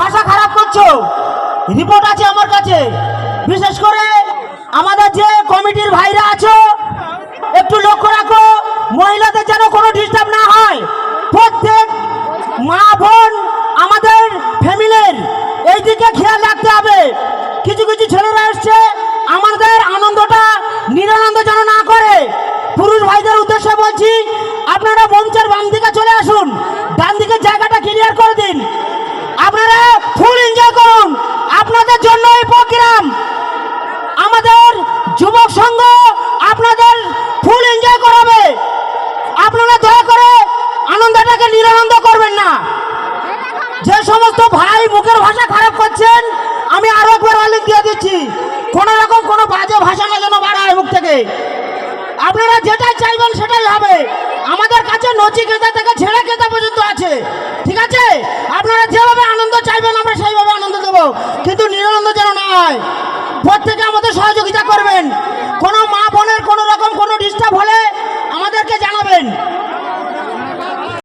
ভাষা খারাপ করছ? রিপোর্ট আছে আমার কাছে। বিশেষ করে আমাদের যে কমিটির ভাইরা আছো, একটু লক্ষ্য রাখো, মহিলাদের যেন কোনো ডিস্টার্ব না হয়। প্রত্যেক মা বোন আমাদের ফ্যামিলির এই দিকে খেয়াল রাখতে হবে। কিছু কিছু ছেলেরা এসছে, আমাদের আনন্দটা নিরানন্দ যেন না করে। পুরুষ ভাইদের উদ্দেশ্যে বলছি, আপনারা মঞ্চের বাম দিকে চলে আসুন। যে সমস্ত ভাই মুখের ভাষা খারাপ করছেন, আমি আরও একবার অলিক দিয়ে দিচ্ছি। কোনো রকম কোনো বাজে ভাষা না যেন বাড়ায় মুখ থেকে। আপনারা যেটা চাইবেন সেটাই হবে। আমাদের কাছে নচিকেতা থেকে ছেঁড়া কেতা পর্যন্ত আছে। ঠিক আছে? আপনারা যেভাবে আনন্দ চাইবেন, আমরা সেইভাবে আনন্দ দেবো। কিন্তু নিরানন্দ যেন না হয়, প্রত্যেকে আমাদের সহযোগিতা করবেন। কোনো মা বোনের কোনো রকম কোনো ডিস্টার্ব হলে আমাদেরকে জানাবেন।